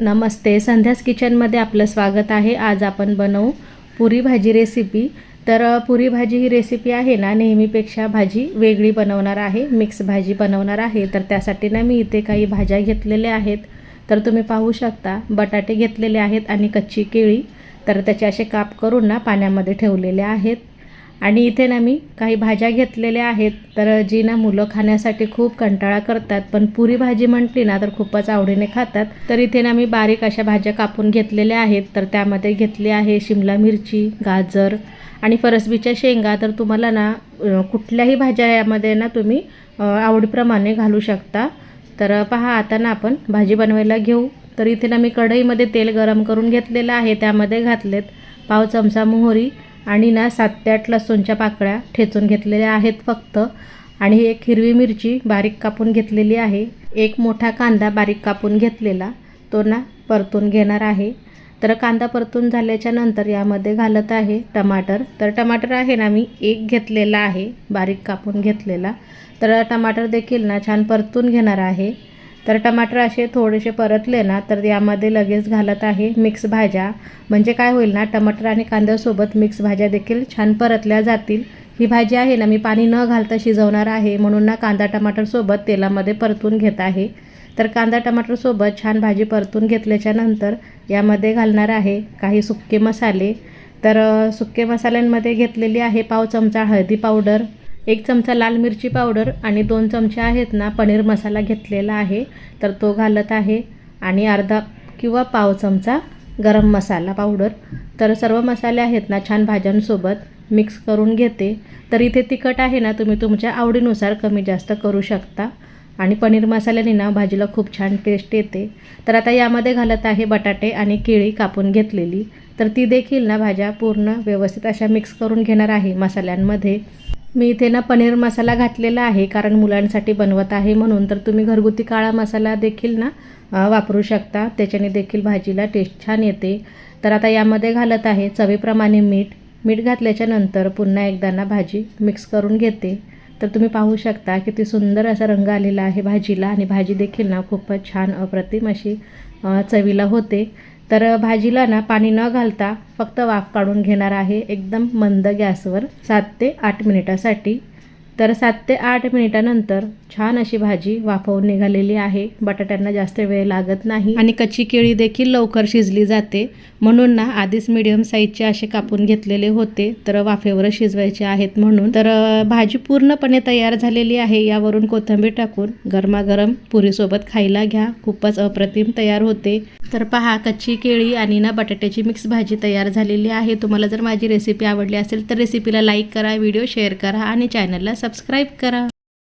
नमस्ते. संध्यास किचनमध्ये आपलं स्वागत आहे. आज आपण बनवू पुरी भाजी रेसिपी तर पुरी भाजी ही रेसिपी आहे ना नेहमीपेक्षा भाजी वेगळी बनवणार आहे मिक्स भाजी बनवणार आहे. तर त्यासाठी ना मी इथे काही भाज्या घेतलेल्या आहेत. तर तुम्ही पाहू शकता बटाटे घेतलेले आहेत आणि कच्ची केळी. तर त्याचे असे काप करून ना पाण्यामध्ये ठेवलेले आहेत. आणि इथे ना मी काही भाज्या घेतलेल्या आहेत. तर जी ना मुलं खाण्यासाठी खूप कंटाळा करतात पण पुरी भाजी म्हटली ना तर खूपच आवडीने खातात. तर इथे ना मी बारीक अशा भाज्या कापून घेतलेल्या आहेत. तर त्यामध्ये घेतली आहे शिमला मिरची गाजर आणि फरसबीच्या शेंगा. तर तुम्हाला ना कुठल्याही भाज्या यामध्ये ना तुम्ही आवडीप्रमाणे घालू शकता. तर पहा आता ना आपण भाजी बनवायला घेऊ. तर इथे ना मी कढईमध्ये तेल गरम करून घेतलेलं आहे. त्यामध्ये घातलेत पाव चमचा मोहरी आणि ना सात ते आठ लसूणच्या पाकळ्या ठेचून घेतलेल्या आहेत फक्त. आणि एक हिरवी मिरची बारीक कापून घेतलेली आहे. एक मोठा कांदा बारीक कापून घेतलेला. तो ना परतून घेणार आहे. तर कांदा परतून झाल्याच्यानंतर यामध्ये घालत आहे टमाटर. तर टमाटर आहे ना मी एक घेतलेला आहे बारीक कापून घेतलेला. तर टमाटर देखील ना छान परतून घेणार आहे. तर टमाटर असे थोडेसे परतले ना तर यामध्ये लगेच घालत आहे मिक्स भाज्या. म्हणजे काय होईल ना टमाटर आणि कांद्यासोबत मिक्स भाज्या देखील छान परतल्या जातील. ही भाजी आहे ना मी पाणी न घालता शिजवणार आहे म्हणून ना कांदा टमाटरसोबत तेलामध्ये परतून घेत आहे. तर कांदा टमाटरसोबत छान भाजी परतून घेतल्याच्या नंतर यामध्ये घालणार आहे काही सुक्के मसाले. तर सुके सुक्के मसाल्यांमध्ये घेतलेली आहे पाव चमचा हळदी पावडर. एक चमचा लाल मिरची पावडर आणि दोन चमचे आहेत ना पनीर मसाला घेतलेला आहे तर तो घालत आहे. आणि अर्धा किंवा पाव चमचा गरम मसाला पावडर. तर सर्व मसाले आहेत ना छान भाज्यांसोबत मिक्स करून घेते. तर इथे तिखट आहे ना तुम्ही तुमच्या आवडीनुसार कमी जास्त करू शकता. आणि पनीर मसाल्याने ना भाजीला खूप छान टेस्ट येते. तर आता यामध्ये घालत आहे बटाटे आणि केळी कापून घेतलेली. तर ती देखील ना भाज्या पूर्ण व्यवस्थित अशा मिक्स करून घेणार आहे मसाल्यांमध्ये. मी इथे ना पनीर मसाला घातलेला आहे कारण मुलांसाठी बनवत आहे म्हणून. तर तुम्ही घरगुती काळा मसाला देखील ना वापरू शकता. त्याच्याने देखील भाजीला टेस्ट छान येते. तर आता यामध्ये घालत आहे चवीप्रमाणे मीठ. मीठ घातल्याच्या नंतर पुन्हा एकदा ना भाजी मिक्स करून घेते. तर तुम्ही पाहू शकता किती सुंदर असा रंग आलेला आहे भाजीला. आणि भाजी देखील ना खूपच छान अप्रतिम अशी चवीला होते. तर भाजीला ना पाणी न घालता फक्त वाफ काढून घेणार आहे. एकदम मंद गॅसवर सात ते आठ मिनिटासाठी. तर सात ते आठ मिनिटानंतर छान अशी भाजी वाफवून निघालेली आहे. बटाट्यांना जास्त वेळ लागत नाही आणि कच्ची केळी देखील लवकर शिजली जाते. म्हणून ना आधीच मिडियम साईजचे असे कापून घेतलेले होते तर वाफेवर शिजवायचे आहेत म्हणून. तर भाजी पूर्णपणे तयार झालेली आहे. यावरून कोथिंबीर टाकून गरमागरम पुरीसोबत खायला घ्या. खूपच अप्रतिम तयार होते. तर पहा कच्ची केळी आणि ना बटाट्याची मिक्स भाजी तयार झालेली आहे. तुम्हाला जर माझी रेसिपी आवडली असेल तर रेसिपीला लाईक करा व्हिडिओ शेअर करा आणि चॅनलला सबस्क्राईब करा.